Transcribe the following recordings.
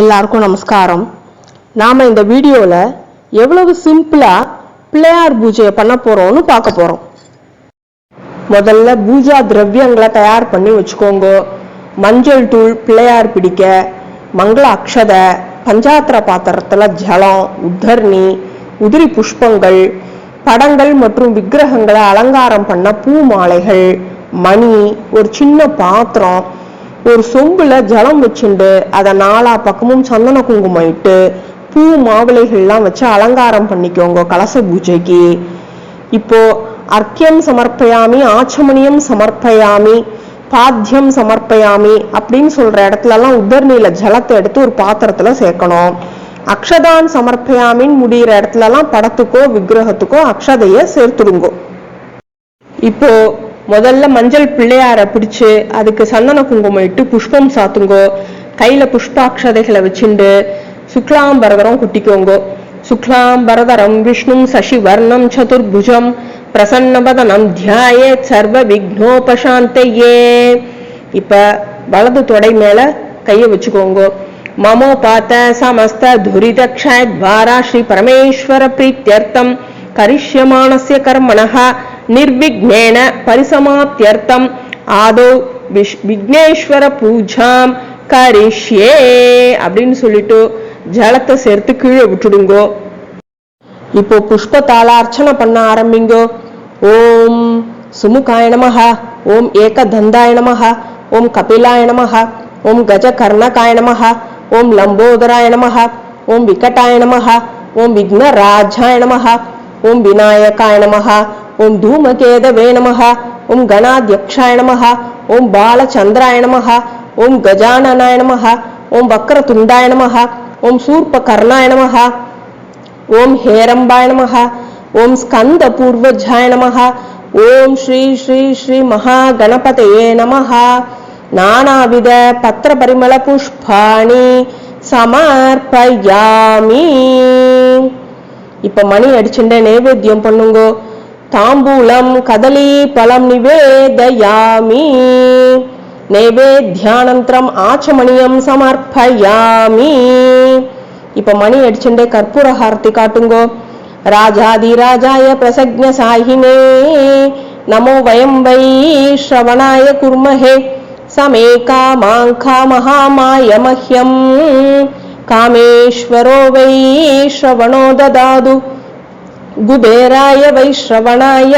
எல்லாருக்கும் நமஸ்காரம். நாம் இந்த வீடியோவில் எவ்வளவு சிம்பிளாக பிள்ளையார் பூஜையை பண்ண போகிறோம்னு பார்க்க போகிறோம் முதல்ல பூஜா திரவியங்களை தயார் பண்ணி வச்சுக்கோங்க. மஞ்சள் தூள் பிள்ளையார் பிடிக்க மங்கள அக்ஷதை பஞ்சாத்திர பாத்திரத்தில் ஜலம் உத்தர்ணி உதிரி புஷ்பங்கள் படங்கள் மற்றும் விக்கிரகங்களை அலங்காரம் பண்ண பூ மாலைகள் மணி ஒரு சின்ன பாத்திரம் ஒரு சொம்புல ஜலம் வச்சுண்டு அதை நாலா பக்கமும் சந்தன குங்குமம் இட்டு பூ மாவிளைகள்லாம் வச்சு அலங்காரம் பண்ணிக்கோங்க கலச பூஜைக்கு. இப்போ அர்க்கியம் சமர்ப்பயாமி ஆச்சமணியம் சமர்ப்பயாமி பாத்தியம் சமர்ப்பயாமி அப்படின்னு சொல்ற இடத்துலலாம் உதர்நீல ஜலத்தை எடுத்து ஒரு பாத்திரத்துல சேர்க்கணும். அக்ஷதான் சமர்ப்பயாமின்னு முடிகிற இடத்துலலாம் படத்துக்கோ விக்கிரகத்துக்கோ அக்ஷதைய சேர்த்துடுங்கோ. இப்போ முதல்ல மஞ்சள் பிள்ளையாரை பிடிச்சு அதுக்கு சந்தன குங்குமம் இட்டு புஷ்பம் சாத்துங்கோ. கையில புஷ்பாட்சதைகளை வச்சுண்டு சுக்லாம்பரதரம் குட்டிக்கோங்கோ. சுக்லாம்பரதரம் விஷ்ணும் சசிவர்ணம் சதுர்புஜம் பிரசன்னபதனம் தியாயே சர்வ விக்னோபசாந்தையே. இப்ப வலது தொடை மேல கைய வச்சுக்கோங்கோ. மமோ பாத்த சமஸ்த துரித க்ஷயத்வாரா ஸ்ரீ பரமேஸ்வர பிரீத்தியர்த்தம். கரிஷ்யமானசிய கர்மணகா நிர்விக்னேன பரிசமாப்தியர்த்தம் ஆதோ விஷ் விக்னேஸ்வர பூஜாம் கரிஷ்யே அப்படின்னு சொல்லிட்டு ஜலத்தை சேர்த்து கீழே விட்டுடுங்கோ இப்போ புஷ்ப தாளார்ச்சனை பண்ண ஆரம்பிங்கோ ஓம் சுமுகாய நமஹ ஓம் ஏகதந்தாய நமஹ ஓம் கபிலாய நமஹ ஓம் கஜகர்ணகாய நமஹ ஓம் லம்போதராய நமஹ ஓம் விகட்டாய நமஹ ஓம் விக்னராஜாய நமஹ ஓம் விநாயகாய நமஹ ஓம் தூமகேதவே நமஹ ஓம் கணாத்யக்ஷாய நமஹ ஓம் பாலச்சந்திராய நமஹ ஓம் கஜானனாய நமஹ ஓம் வக்ரதுண்டாய நமஹ ஓம் சூர்பகர்ணாய நமஹ ஓம் ஹேரம்பாய நமஹ ஓம் ஸ்கந்த பூர்வஜாய நமஹ ஓம் ஸ்ரீ ஸ்ரீ ஸ்ரீ மகா மகாகணபதயே நமஹ நானாவித பத்திர பரிமள புஷ்பாணி சமர்ப்பயாமி. இப்ப மணி அடிச்சுட்ட நைவேத்தியம் பண்ணுங்கோ. தாம்பூலம் கதலி பழம் நிவேதயாமி நைவேத்தியானந்தரம் ஆச்சமணியம் சமர்ப்பயாமி இப்ப மணி அடிச்சுட்டே கற்பூர ஹாரதி காட்டுங்கோ ராஜாதிராஜாய பிரசக்ஞ சாயினே நமோ வயம் வை ஸ்ரவணாய குர்மஹே சமே காமாங்கா மகாமாய மஹ்யம் காமேஸ்வரோ வை ஸ்ரவணோ ததாது குபேராய வைஷ்ரவணாய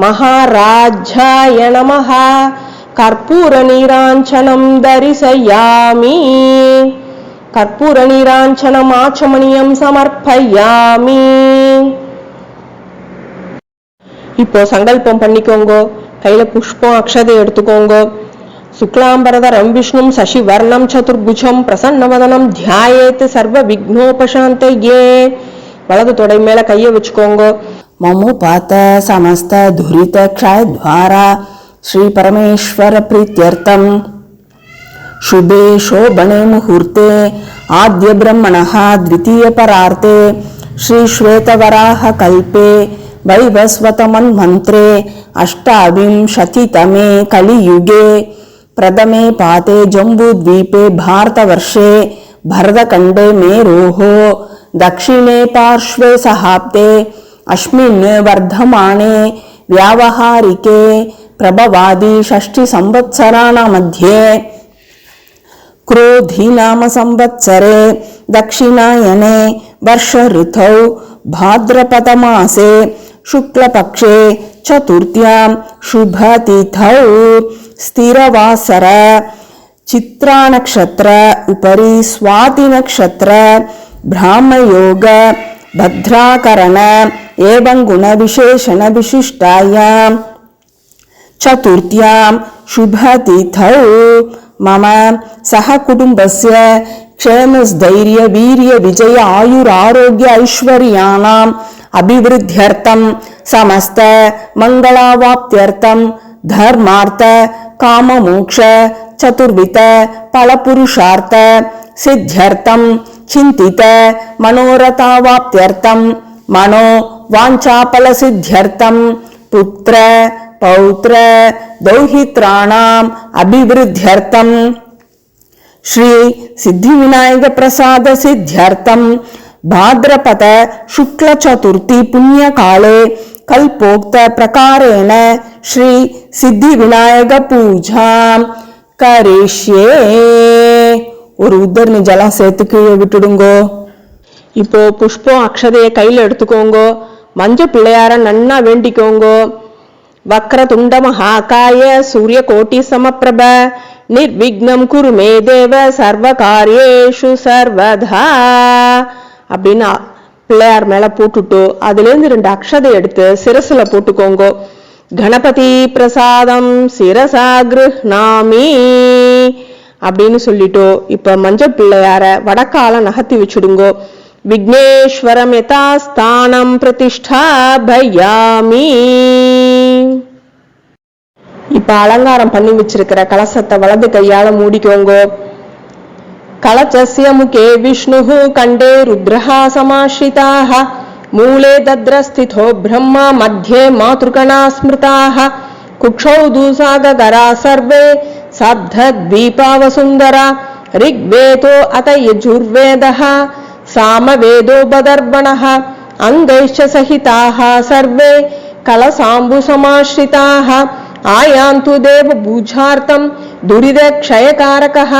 மகாராஜாய நமக கற்பூர நீராஞ்சனம் தரிசையாமி. கற்பூர நீராஞ்சனம் ஆச்சமணியம் சமர்ப்பயாமி. இப்போ சங்கல்பம் பண்ணிக்கோங்க. கையில புஷ்பம் அக்ஷதை எடுத்துக்கோங்க. சுக்லாம்பரதரம் விஷ்ணும் சசிவர்ணம் சதுர்புஜம் பிரசன்னவதனம் தியாயேத் சர்வ விக்னோபசாந்தையே வலது தொடை மேல கைய வச்சுக்கோங்க ममुपात समस्त धुरित क्षयद्वारा श्रीपरमेश्वर प्रीत्यर्थम् शुभे शोभणे मुहूर्ते आद्य ब्रह्मणः द्वितीयपरार्ते श्रीश्वेतवराह कल्पे वैवस्वतमन्मन्त्रे अष्टाविंशतितमे कलियुगे प्रथमे पाते जम्बूद्वीपे भारतवर्षे भरतखण्डे मेरोः दक्षिणे पार्श्वे सहाब्दे अस्मिन् वर्धमाने, व्यावहारिके, प्रभवादि षष्टिसंवत्सराणामध्ये क्रोधी नाम संवत्सरे, दक्षिणायने वर्ष ऋतौ भाद्रपदमासे, शुक्लपक्षे, चतुर्थ्यां, शुभतिथौ, स्थिरवासर, चित्रानक्षत्र, उपरि स्वातिनक्षत्र ब्राह्मयोग भद्राकरण एवं गुणविशेषणविशिष्टायां। चतुर्थ्यां शुभतिथौ मम सहकुटुम्बस्य क्षेमस्थैर्य वीर्य विजय आयुरारोग्य ऐश्वर्याणाम् अभिवृद्ध्यर्थं समस्त मङ्गलावाप्त्यर्थं धर्मार्थ काममोक्ष चतुर्विध फलपुरुषार्थ सिद्ध्यर्थं चिन्तित, मनोरथावाप्त्यर्थं, मनो वाञ्छाफलसिद्ध्यर्थं, पुत्र, पौत्र, दौहित्राणाम् अभिवृद्ध्यर्थं। श्री सिद्धिविनायक प्रसाद सिद्ध्यर्थम भाद्रपद शुक्ल चतुर्थी पुण्य काले कल्पोक्त प्रकारेण श्री सिद्धिविनायक पूजा करिष्ये। ஒரு உத்தரணி ஜலாசயத்து கீழே விட்டுடுங்கோ. இப்போ புஷ்பம் அக்ஷதைய கையில எடுத்துக்கோங்கோ. மஞ்ச பிள்ளையார நன்னா வேண்டிக்கோங்க. வக்ரதுண்ட மகாகாய சூரிய கோட்டி சமப்பிரப. நிர்விக்னம் குருமே தேவ சர்வ காரியேஷு சர்வதா. அப்படின்னு பிள்ளையார் மேல போட்டுட்டு அதுலேருந்து ரெண்டு அக்ஷதை எடுத்து சிரசுல போட்டுக்கோங்க. கணபதி பிரசாதம் சிரசா கிருஹ்ணாமி அப்படின்னு சொல்லிட்டோ இப்ப மஞ்ச பிள்ளையார வடக்கால நகர்த்தி வச்சுடுங்கோ. விக்னேஸ்வரமெதாஸ்தானம் பிரதிஷ்டா பயாமி இப்ப அலங்காரம் பண்ணி வச்சிருக்கிற கலசத்தை வலது கையால மூடிக்கோங்கோ. கலச்சசிய முகே விஷ்ணு கண்டே ருத்ரஹா சமாஸ்ரிதாக மூலே தத்ரஸ்திதோ பிரம்மா மத்தியே மாத்ருகணா ஸ்மிருதாக குக்ஷௌ தூசாகரா சர்வே सब्धद्वीपावसुन्दरा ऋग्वेदो अत यजुर्वेदः सामवेदो बदर्पणः अङ्गैश्च सहिताः सर्वे कलसाम्बुसमाश्रिताः आयान्तु देवपूजार्थं दुरिदक्षयकारकः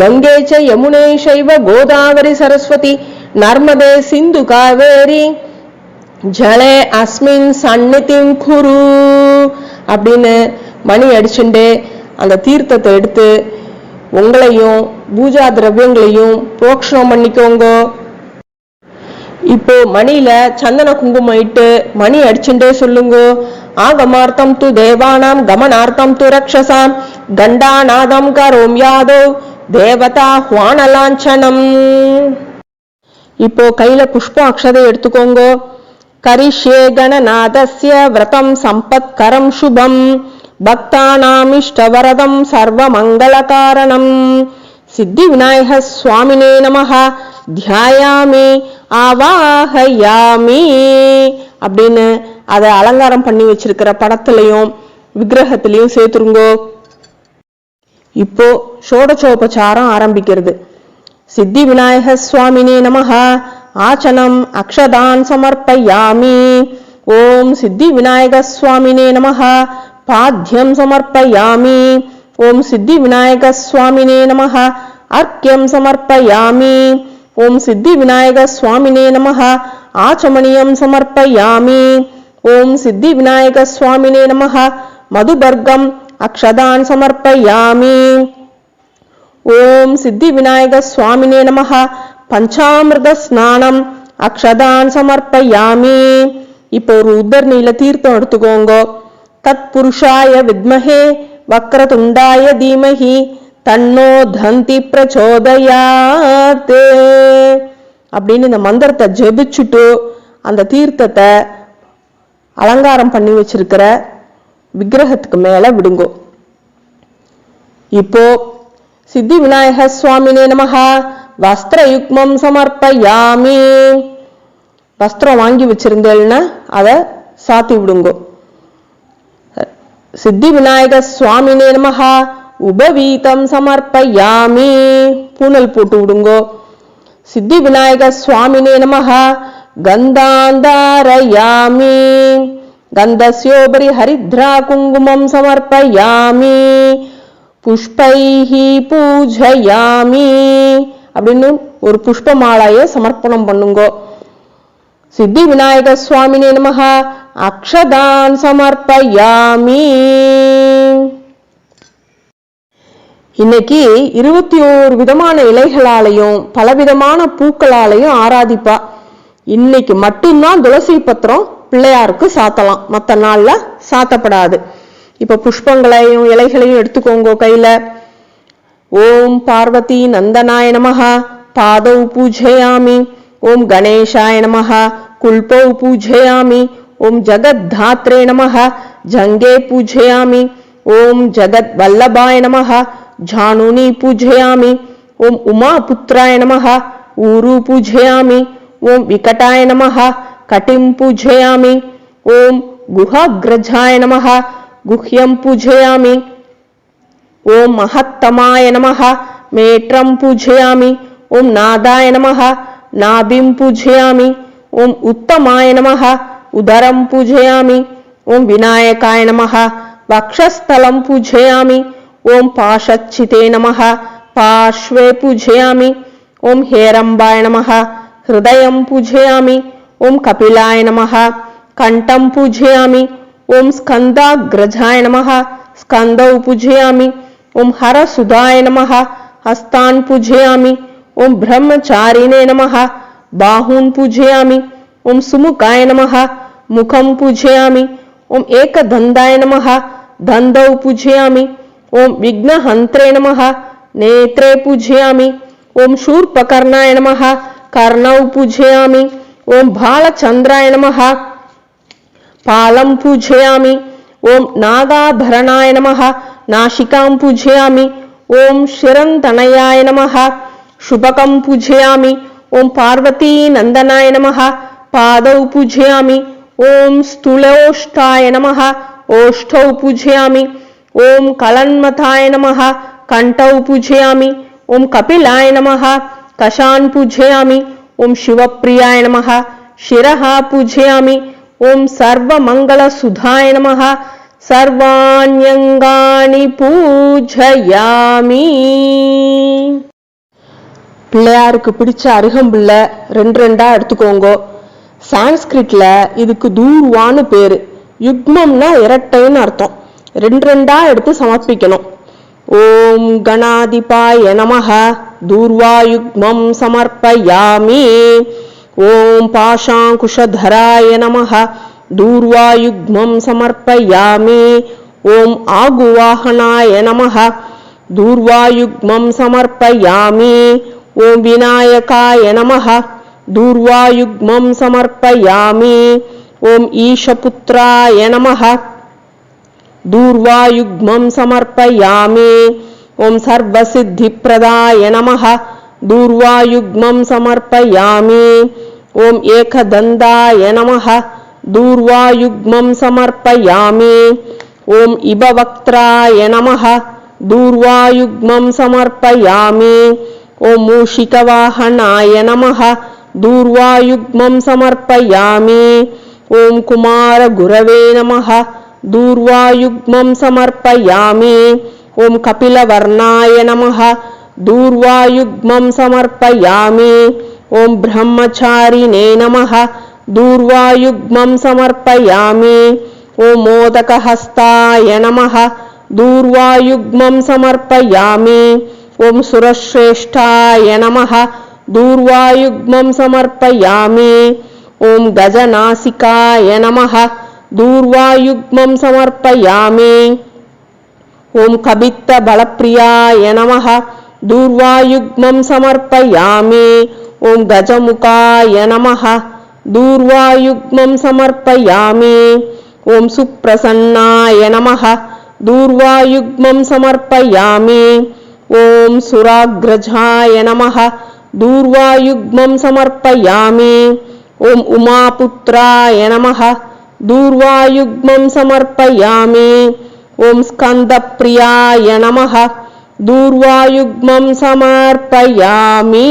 गङ्गे च यमुने चैव गोदावरि सरस्वती नर्मदे सिन्धु कावेरी ஜலே அஸ்மின் சந்நிதிம் குரு அப்படின்னு மணி அடிச்சுண்டு அந்த தீர்த்தத்தை எடுத்து உங்களையும் பூஜா திரவியங்களையும் புரோக்ஷணம் பண்ணிக்கோங்க. இப்போ மணியில சந்தன குங்குமம் இட்டு மணி அடிச்சுட்டே சொல்லுங்க. ஆகமார்த்தம் து தேவானாம் கமனார்த்தம் து ரக்ஷசாம். கண்டாநாதம் கரோம் யாதோ தேவதா ஹுவானலாஞ்சனம். இப்போ கையில புஷ்பம் அக்ஷதை எடுத்துக்கோங்க. கரிஷே கணநாதஸ்ய விரதம் சம்பத்கரம் சுபம். பக்தானாமிஷ்டவரதம் சர்வமங்களகாரணம். சித்தி விநாயக சுவாமினே நமஹ தியாயாமி ஆவாகயாமி அப்படின்னு அதை அலங்காரம் பண்ணி வச்சிருக்கிற படத்துலயும் விக்கிரகத்திலையும் சேர்த்துருங்கோ. இப்போ ஷோடசோபச்சாரம் ஆரம்பிக்கிறது. சித்தி விநாயக சுவாமினே நமஹ ஆச்சனம் அக்ஷதான் சமர்ப்பயாமி. ஓம் சித்தி விநாயக சுவாமினே நமஹ பாத்தியம் சமர்ப்பயாமி. ஓம் சித்தி விநாயக சுவாமினே நமஹ. அர்க்கியம் சமர்ப்பயாமி. ஓம் சித்தி விநாயக சுவாமினே நமஹ. ஆச்சமணியம் சமர்ப்பயாமி. ஓம் சித்தி விநாயக சுவாமினே நமஹ. மதுபர்கம் அக்ஷதான் சமர்ப்பயாமி. ஓம் சித்தி விநாயக சுவாமினே நமஹ. பஞ்சாமிர்த ஸ்நானம் அக்ஷதான் சமர்ப்பயாமி. இப்போ ஒரு உத்தரணியில தீர்த்தம் எடுத்துக்கோங்க. தத்புருஷாய வித்மஹே வக்ரதுண்டாய தீமஹி தன்னோ தந்தி பிரச்சோதயாத் அப்படின்னு இந்த மந்திரத்தை ஜெபிச்சுட்டு அந்த தீர்த்தத்தை அலங்காரம் பண்ணி வச்சிருக்கிற விக்கிரகத்துக்கு மேல விடுங்கோ. இப்போ சித்தி விநாயக சுவாமினே நமகா வஸ்திர யுக்மம் சமர்ப்பயாமி. வஸ்திரம் வாங்கி வச்சிருந்தேன்னா அதை சாத்தி விடுங்கோ. சித்தி விநாயக சுவாமினே நமஹ உபவீதம் சமர்ப்பயாமி. பூனல் போட்டு விடுங்கோ. சித்தி விநாயக சுவாமினே நமஹ கந்தாந்தாரயாமி. கந்தஸ்யோபரி ஹரித்ரா குங்குமம் சமர்ப்பயாமி. புஷ்பைஹி பூஜயாமி. அப்படின்னு ஒரு புஷ்ப மாலையை சமர்ப்பணம் பண்ணுங்கோ. சித்தி விநாயக சுவாமினே நமஹ அக்ஷதான் சமர்ப்பயாமி. இன்னைக்கு இருபத்தி ஓரு விதமான இலைகளாலையும் பலவிதமான பூக்களாலையும் ஆராதிப்பா. இன்னைக்கு மட்டும்தான் துளசி பத்திரம் பிள்ளையாருக்கு சாத்தலாம். மற்ற நாள்ல சாத்தப்படாது. இப்ப புஷ்பங்களையும் இலைகளையும் எடுத்துக்கோங்க கையில. ஓம் பார்வதி நந்தனாய நமஹ பாதௌ பூஜயாமி. ஓம் கணேशाय நமஹ குல்பௌ பூஜயாமி. ओं जगद्धात्रे नमः। झङ्गे पूजयामि। ॐ जगद्वल्लभाय नम। झानुनी पूजयामी। ओं उमापुत्राय नम। ऊरु पूजयामी। ओम विकटाय नम। कटिं पूजयामी। ॐ गुहाग्रजाय नम। गुह्यं पूजयामी। ॐ महत्तमाय नम। मेट्रम पूजयामी। ॐ नादाय नम। नाभिं पूजयामी। ओं उत्तमाय नमः। ఉదరం పూజయామి. ఓం వినాయకాయ నమ. వక్షస్థలం పూజయామి. ఓం పాశచ్చితే నమ. పార్శ్వే పూజయామి. ఓం హేరంబాయ నమ. హృదయం పూజయామి. ఓం కపిలాయ నమ. కంఠం పూజయామి. ఓం స్కందాగ్రజాయ నమ. స్కందౌ పూజయామి. ఓం హరసుధాయ నమ. హస్తాన్ పూజయామి. ఓం బ్రహ్మచారిణే నమ. బాహూన్ పూజయామి. ॐ सुमुखाय नमः। मुखं पूजयामि। ॐ एकदन्ताय नमः। दन्तौ पूजयामि। ॐ विघ्नहन्त्रे नमः। नेत्रे पूजयामि। ॐ शूर्पकर्णाय नमः। कर्णौ पूजयामि। ॐ बालचन्द्राय नमः। पालं पूजयामि। ॐ नागाभरणाय नमः। नाशिकां पूजयामि। ॐ शिरन्तनयाय नमः। शुभकं पूजयामि। पार्वती नंदनाय नमः। पादौ पूजयामि ॐ स्थूलोष्ठाय नमः ओष्ठौ पूजयामि ॐ कलन्मथाय नमः कण्ठौ पूजयामि ॐ कपिलाय नमः कशान् पूजयामि ॐ शिवप्रियाय नमः शिरः पूजयामि ॐ सर्वमङ्गलसुधाय नमः सर्वाण्यङ्गानि पूजयामि பிள்ளையாருக்கு பிடிச்ச அருகம்புல்ல ரெண்டு ரெண்டா எடுத்துக்கோங்க சான்ஸ்கிரிட்ல இதுக்கு தூர்வான்னு பேரு. யுக்மம்னா இரட்டைன்னு அர்த்தம். ரெண்டு ரெண்டா எடுத்து சமர்ப்பிக்கணும். ஓம் கணாதிபாய நமக தூர்வா யுக்மம் சமர்ப்பயாமி. ஓம் பாஷாங்குஷராய நமக தூர்வா யுக்மம் சமர்ப்பயாமி. ஓம் ஆகுவாகனாய நமக தூர்வாயுக்மம் சமர்ப்பயாமி. ஓம் விநாயகாய நமக दूर्वायुग्मं समर्पयामि। ॐ ईशपुत्राय नमः। दूर्वायुग्मं समर्पयामि। ॐ सर्वसिद्धिप्रदाय नमः। दूर्वायुग्मं समर्पयामि। ॐ एकदन्ताय नमः। दूर्वायुग्मं समर्पयामि। ॐ इबवक्त्राय नमः। दूर्वायुग्मं समर्पयामि। ॐ मूषिकवाहनाय नमः। దూర్వాయుగ్మం సమర్పయామి ఓం కుమార గురవే నమ దూర్వాయుగ్మం సమర్పయామి ఓం కపిలవర్ణాయ నమ దూర్వాయుగ్మం సమర్పయామి ఓం బ్రహ్మచారిణే నమ దూర్వాయుగ్మం సమర్పయామి ఓం మోదకహస్తాయ నమ దూర్వాయుగ్మం సమర్పయామి ఓం సురశ్రేష్టాయ నమ दूर्वायुग्मं समर्पयामि। ॐ गजनासिकाय नमः। दूर्वायुग्मं समर्पयामि। ॐ कबित्तबलप्रियाय नमः। दूर्वायुग्मं समर्पयामि। ॐ गजमुखाय नमः। दूर्वायुग्मं समर्पयामि। ॐ सुप्रसन्नाय नमः। दूर्वायुग्मं समर्पयामि। ॐ सुराग्रजाय नमः। दूर्वायुग्मं समर्पयामि ॐ उमापुत्राय नमः दूर्वायुग्मं समर्पयामि ॐ स्कन्दप्रियाय नमः दूर्वायुग्मं समर्पयामि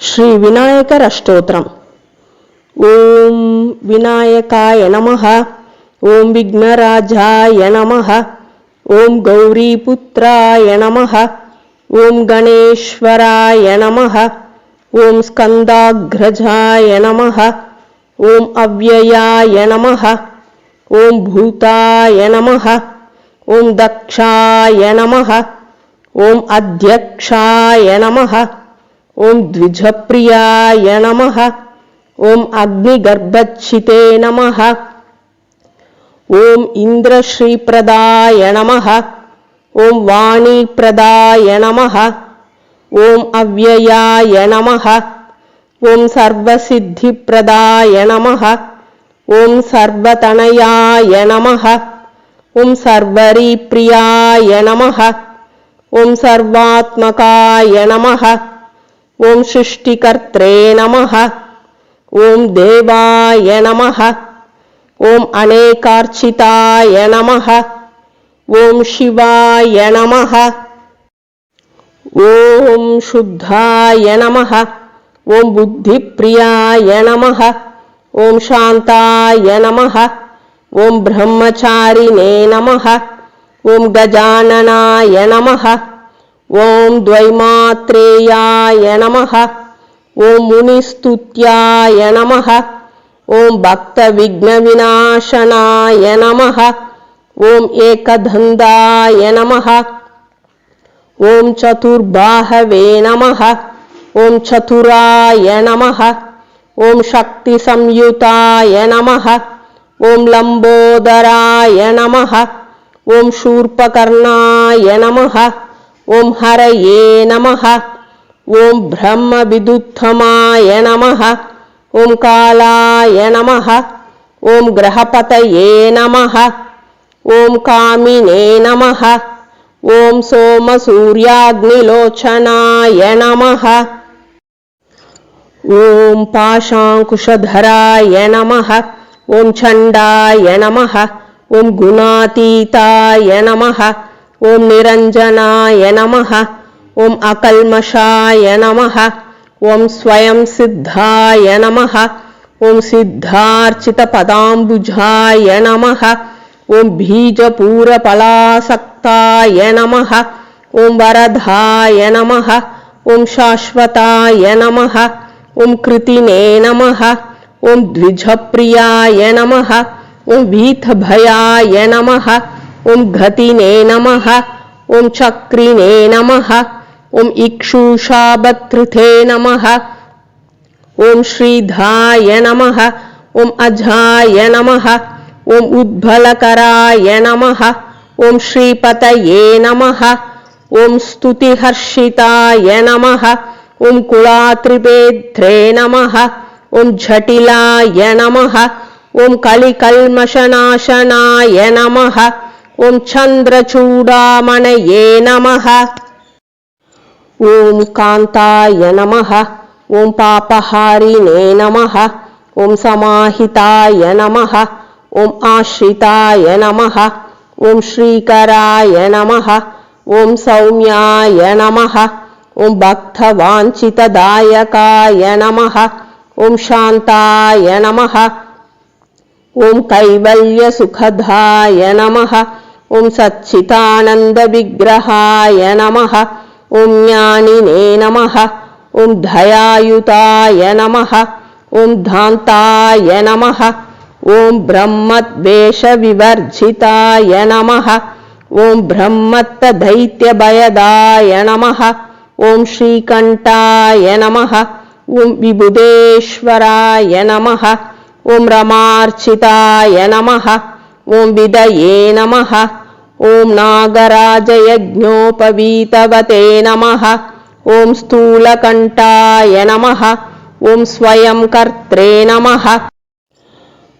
श्रीविनायकरष्टोत्रम् ॐ विनायकाय नमः ॐ विघ्नराजाय नमः ॐ गौरीपुत्राय नमः ॐ गणेश्वराय नमः। ॐ स्कन्दाग्रजाय नमः। ॐ अव्ययाय नमः। ॐ भूताय नमः। ॐ दक्षाय नमः। ॐ अध्यक्षाय नमः। ॐ द्विजप्रियाय नमः। ॐ अग्निगर्भच्छिते नमः। ॐ इन्द्रश्रीप्रदाय नमः। ॐ वाणीप्रदाय नमः। ॐ अव्ययाय नमः। ॐ सर्वसिद्धिप्रदाय नमः। ॐ सर्वतनयाय नमः। ॐ सर्वरीप्रियाय नमः। ॐ सर्वात्मकाय नमः। ॐ सृष्टिकर्त्रे नमः। ॐ देवाय नमः। ॐ अनेकार्चिताय नमः। ॐ शिवाय नमः। ॐ शुद्धाय नमः। ॐ बुद्धिप्रियाय नमः। ॐ शान्ताय नमः। ॐ ब्रह्मचारिणे नमः। ॐ गजाननाय नमः। ॐ द्वैमात्रेयाय नमः। ॐ मुनिस्तुत्याय नमः। ॐ भक्तविघ्नविनाशनाय नमः। ॐ एकदन्दाय नमः। ॐ चतुर्बाहवे नमः। ॐ चतुराय नमः। ॐ शक्तिसंयुताय नमः। ॐ लम्बोदराय नमः। ॐ शूर्पकर्णाय नमः। ॐ हरये नमः। ॐ ब्रह्मविदुत्थमाय नमः। ॐ कालाय नमः। ॐ ग्रहपतये नमः। ॐ कामिने नमः। ॐ सोमसूर्याग्निलोचनाय नमः। ॐ पाशाङ्कुशधराय नमः। ॐ चण्डाय नमः। ॐ गुणातीताय नमः। ॐ निरञ्जनाय नमः। ॐ अकल्मषाय नमः। ॐ स्वयं सिद्धाय नमः। ॐ सिद्धार्चितपदाम्बुजाय नमः ॐ बीजपूरफलासक्ताय नमः ॐ वरदाय नमः ॐ शाश्वताय नमः ॐ कृतिने नमः ॐ द्विजप्रियाय नमः ॐ वीथभयाय नमः ॐ गतिने नमः ॐ चक्रिणे नमः ॐ इक्षुषाभतृथे नमः ॐ श्रीधाय नमः ॐ अजाय नमः ॐ उद्बलकराय नमः। ॐ श्रीपतये नमः। ॐ स्तुतिहर्षिताय नमः। ॐ कुलात्रिपेध्रे नमः। ॐ झटिलाय नमः। ॐ कलिकल्मषनाशनाय नमः। ॐ चन्द्रचूडामणये नमः। ॐ कान्ताय नमः। ॐ पापहारिणे नमः। ॐ समाहिताय नमः। ॐ आश्रिताय नमः। ॐ श्रीकराय नमः। ॐ सौम्याय नमः। ॐ भक्तवाञ्छितदायकाय नमः। ॐ शान्ताय नमः। ॐ कैवल्यसुखदाय नमः। ॐ सच्चिदानन्दविग्रहाय नमः। ॐ ज्ञानिने नमः। ॐ दयायुताय नमः। ॐ धान्ताय नमः। ఓం బ్రహ్మద్వేషవివర్జితాయ నమ. ఓం బ్రహ్మత్త దైత్యభయదాయ నమ. ఓం శ్రీకంఠాయ నమ. ఓం విబుధేశ్వరాయ నమ. ఓం రమార్చితాయ నమ. ఓం విదయే నమ. ఓం నాగరాజయజ్ఞోపవీతవతే నమ. ఓం స్థూలకంఠాయ నమ. ఓం స్వయం కర్త్రే నమ.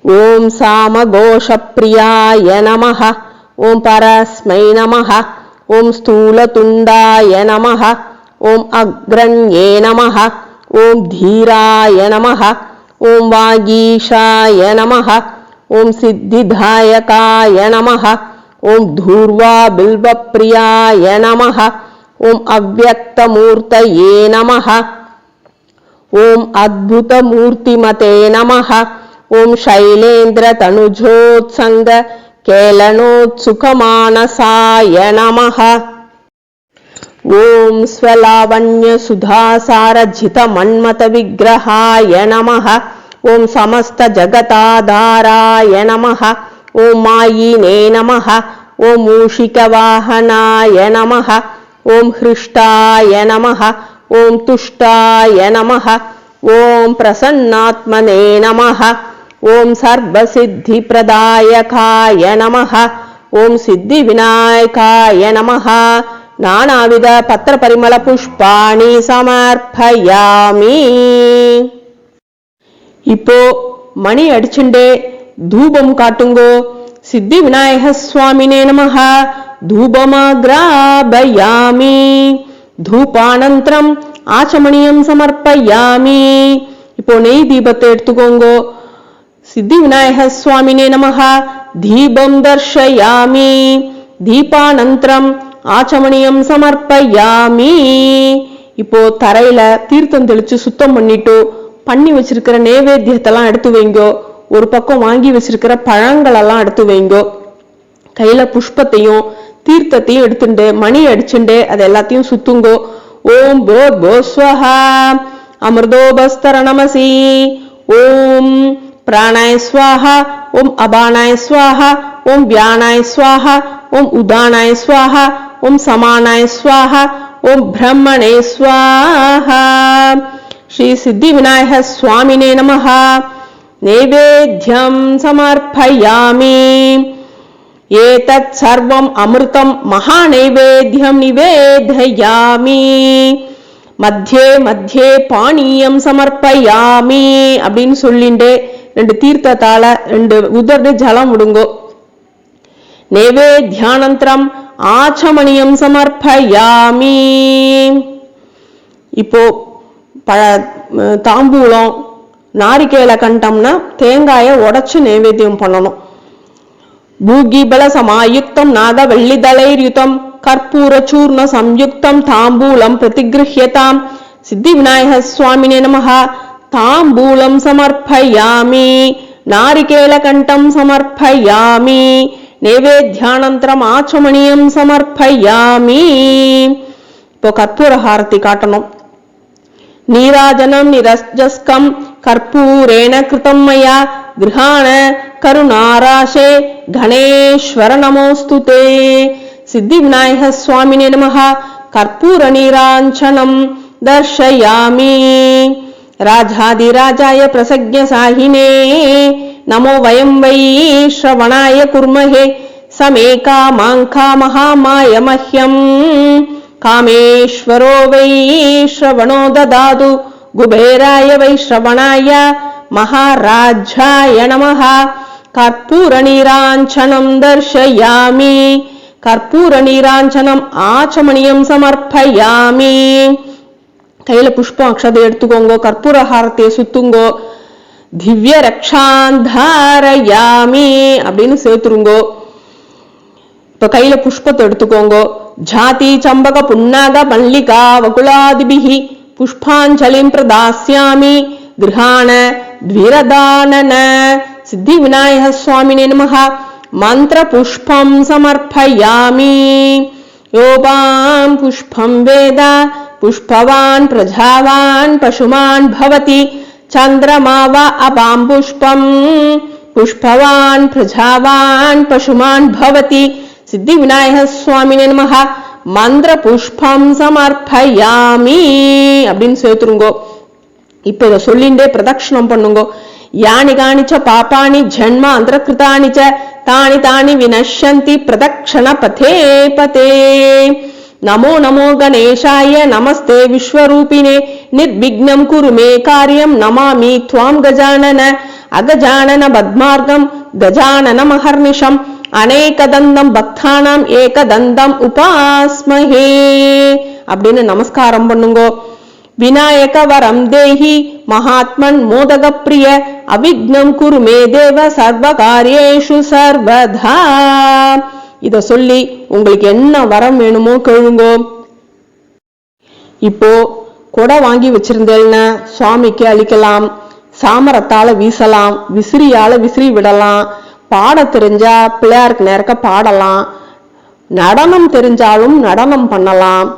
ఓం సామఘోషప్రియాయ నమ. ఓం పరస్మై నమ. ఓం స్థూలతుండాయ నమ. ఓం అగ్రణ్యే నమ. ఓం ధీరాయ నమ. ఓం వాగీషాయ నమ. ఓం సిద్ధిదాయకాయ నమ. ఓం ధూర్వా బిల్వప్రియాయ నమ. ఓం అవ్యక్తమూర్తయే నమ. ఓం అద్భుతమూర్తిమతే నమ. ఓం శైలేంద్ర తనుజోత్సంగ కేళనోత్సుకమానసాయ నమ. ఓం స్వలావణ్య సుధాసారజిత మన్మత విగ్రహాయ నమ. ఓం సమస్త జగతాధారాయ నమ. ఓం మాయినే నమ. ఓం మూషికవాహనాయ నమ. ఓం హృష్టాయ నమ. ఓం తుష్టాయ నమ. ఓం ప్రసన్నాత్మనే నమ. ஓம் சர்வசித்தி பிரதாயகாய நமஹ. ஓம் சித்தி விநாயகாய நமஹா. நானாவித பத்திர பரிமள புஷ்பாணி சமர்ப்பயாமி. இப்போ மணி அடிச்சுண்டே தூபம் காட்டுங்கோ. சித்தி விநாயக சுவாமினே நமஹ. ధూపమాగ్రాభయామి தூபானந்தரம் ஆச்சமணியம் சமர்ப்பயாமி. இப்போ நெய் தீபத்தை எடுத்துக்கோங்கோ. சித்தி விநாயக சுவாமினே நமஹ தீபம் தர்ஷயாமி தீபானந்தரம் ஆச்சமணியம் சமர்ப்பயாமி இப்போ தரையில தீர்த்தம் தெளிச்சு சுத்தம் பண்ணிட்டு பண்ணி வச்சிருக்கிற நைவேத்தியத்தெல்லாம் எடுத்து வைங்கோ. ஒரு பக்கம் வாங்கி வச்சிருக்கிற பழங்களெல்லாம் எடுத்து வைங்கோ. கையில புஷ்பத்தையும் தீர்த்தத்தையும் எடுத்துண்டு மணி அடிச்சுண்டு அது எல்லாத்தையும் சுத்துங்கோ. ஓம் போ போ ஸ்வஹா. அமிர்தோபஸ்தர நமசி. ஓம் பிராணாய ஸ்வாஹா ஓம் அபானாய ஸ்வாஹா ஓம் வியானாய ஸ்வாஹா ஓம் உதானாய ஸ்வாஹா ஓம் சமானாய ஸ்வாஹா ஓம் பிரம்மணே ஸ்வாஹா ஸ்ரீ சித்தி விநாயக சுவாமினே நமஹ நைவேத்யம் சமர்ப்பயாமி एतत् सर्वम् अमृतं महानैवेद्यं निवेदयामि மத்தியே மத்தியே பானீயம் சமர்ப்பயாமி அப்படின்னு சொல்லிண்டு ரெண்டு தீர்த்தத்தால ரெண்டு உதடு ஜலம் விடுங்கோ நைவேத்யானந்தரம் ஆச்சமணியம் சமர்ப்பயாமி இப்போ பழ தாம்பூலம் நாரிக்கையில கண்டோம்னா தேங்காயை உடைச்சு நைவேத்தியம் பண்ணணும் భూగీబల సమాయుక్తం నాగవెల్లిదళైర్యుతం కర్పూర చూర్ణ సంయుక్తం తాంబూలం ప్రతిగృహ్యతాం సిద్ధి వినాయక స్వామినే నమ తాంబూలం సమర్పయామి నారికేళకంఠం సమర్పయామి నైవేద్యానంతరం ఆచమణీయం సమర్పయామి இப்போ கற்பூர ஹாரதி காட்டணும் నీరాజనం నిరజస్కం కర్పూరేణ కృతం మయా గృహాణ కరుణారాశే గణేశ్వర నమోస్తు సిద్ధి వినాయక స్వామినే నమ కర్పూర నీరాంఛనం దర్శయామి राजाधिराजाय प्रसज्ञसाहिने नमो वयं वै श्रवणाय कुर्महे समेका कामाङ्का महामाय मह्यम् कामेश्वरो वै श्रवणो ददातु कुबेराय वै श्रवणाय महाराजाय नमः कर्पूरनीराञ्छनं दर्शयामि कर्पूरनीराञ्छनम् आचमनीयं समर्पयामि கையில புஷ்பம் அக்ஷதை எடுத்துக்கோங்கோ கற்பூர ஹாரத்தையை சுத்துங்கோ. திவ்ய ரக்ஷாந்தாரயாமி அப்படின்னு சேர்த்துருங்கோ. இப்ப கையில புஷ்பத்தை எடுத்துக்கோங்கோ. ஜாதி சம்பக புன்னாக மல்லிகா வகுலாதிபிகி புஷ்பாஞ்சலிம் பிரதாசியாமி கிரகாண த்விரதானன சித்தி விநாயக சுவாமினே நமः மந்திர புஷ்பம் சமர்ப்பயாமி. யோபாம் புஷ்பம் வேத புஷ்பவான் பிரஜாவான் பசுமான் பவதி சந்திரமா வா அபாம் புஷ்பம் புஷ்பவான் பிரஜாவான் பசுமான் பவதி சித்தி விநாயக சுவாமினே நமः மந்திர புஷ்பம் சமர்ப்பயாமி அப்படின்னு சேர்த்துருங்கோ. இப்ப இதை சொல்லிண்டே பிரதட்சிணம் பண்ணுங்கோ. யானி காணிச்ச பாப்பாணி ஜென்ம அந்தரகிருதானி தானி தானி வினஷந்தி பிரதக்ஷண பதே பதே. நமோ நமோ கணேशाय நமஸ்தே விஸ்வரூபிணே நிர்விக்னம் குரு மே காரியம் நமாமி துவாம் கஜானன அகஜானன பத்மார்க்கம் கஜானன மகர்நிஷம் அநேகதந்தம் பக்தானாம் ஏகதந்தம் உபாஸ்மஹே அப்படின்னு நமஸ்காரம் பண்ணுங்கோ. விநாயக வரம் தேஹி மகாத்மன் மோதக பிரிய அவிக்னம் குருமே தேவ சர்வ காரியேஷு சர்வதா. இதை சொல்லி உங்களுக்கு என்ன வரம் வேணுமோ கேளுங்கோ. இப்போ கொடை வாங்கி வச்சிருந்தேன்னு சுவாமிக்கு அழிக்கலாம் சாமரத்தால வீசலாம் விசிறியால விசிறி விடலாம் பாட தெரிஞ்சா பிள்ளையாருக்கு நேரக்க பாடலாம் நடனம் தெரிஞ்சாலும் நடனம் பண்ணலாம்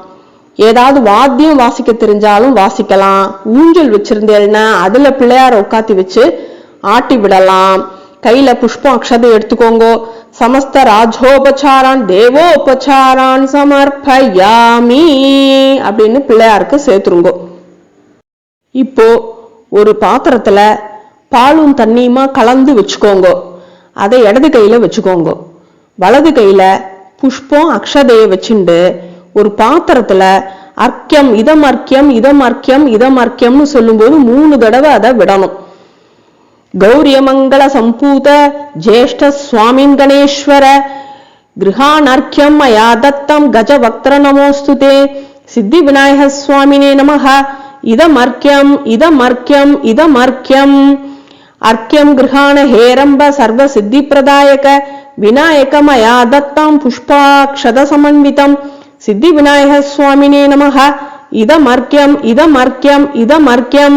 ஏதாவது வாத்தியம் வாசிக்க தெரிஞ்சாலும் வாசிக்கலாம் ஊஞ்சல் வச்சிருந்தேன்னா அதுல பிள்ளையார உட்காத்தி வச்சு ஆட்டி விடலாம் கையில புஷ்பம் அக்ஷதை எடுத்துக்கோங்க சமஸ்த ராஜோபச்சாரான் தேவோபச்சாரான் சமர்ப்பயாமி அப்படின்னு பிள்ளையாருக்கு சேர்த்துருங்கோ. இப்போ ஒரு பாத்திரத்துல பாலும் தண்ணியுமா கலந்து வச்சுக்கோங்க. அதை இடது கையில வச்சுக்கோங்க. வலது கையில புஷ்பம் அக்ஷதையை வச்சுண்டு ஒரு பாத்திரத்துல அர்க்கியம் இதம் அர்க்கியம் இதம் அர்க்கியம் இதம் அர்க்கியம்னு சொல்லும்போது மூணு தடவை அதை விடணும். கௌரியமங்கள சம்பூத ஜேஷ்ட சுவாமின் கணேஸ்வர கிருஹானர்க்கியம் மயா தத்தம் கஜவக்திர நமோஸ்துதே சித்தி விநாயக சுவாமினே நமः இதமர்க்கியம் இதமர்க்கியம் இதமர்க்கியம். அர்க்கியம் கிருஹாண ஹேரம்ப சர்வ சித்தி பிரதாயக விநாயகமயா தத்தம் புஷ்பாக்ஷதசமன்விதம். சித்தி விநாயக சுவாமினே நமः இதமர்க்கியம்.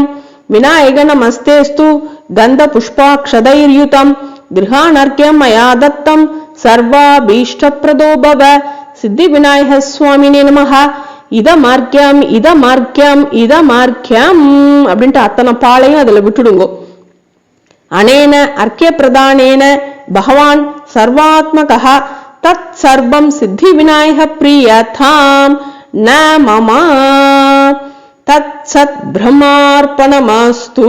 இதமர்க்கியம் இதமர்க்கியம் விநாயக நமஸ்தேஸ்து கந்த புஷ்பாக்ஷதைர்யுதம் கிருஹாணர்க்கியம் மயா தத்தம் சர்வாபீஷ்டப்பிரதோ பவ சித்தி விநாயக சுவாமினே நமः இதமர்க்கியம் இதமர்க்கியம் இதமர்க்கியம் அப்படின்ட்டு அத்தனை பாலையும் அதுல விட்டுடுங்கோ. அனேன அர்க்கிய பிரதானேன பகவான் சர்வாத்மகா தத் சர்வம் சித்தி விநாயக பிரியதாம் ந மமா தத் சத் பிரம்மார்ப்பணமஸ்து.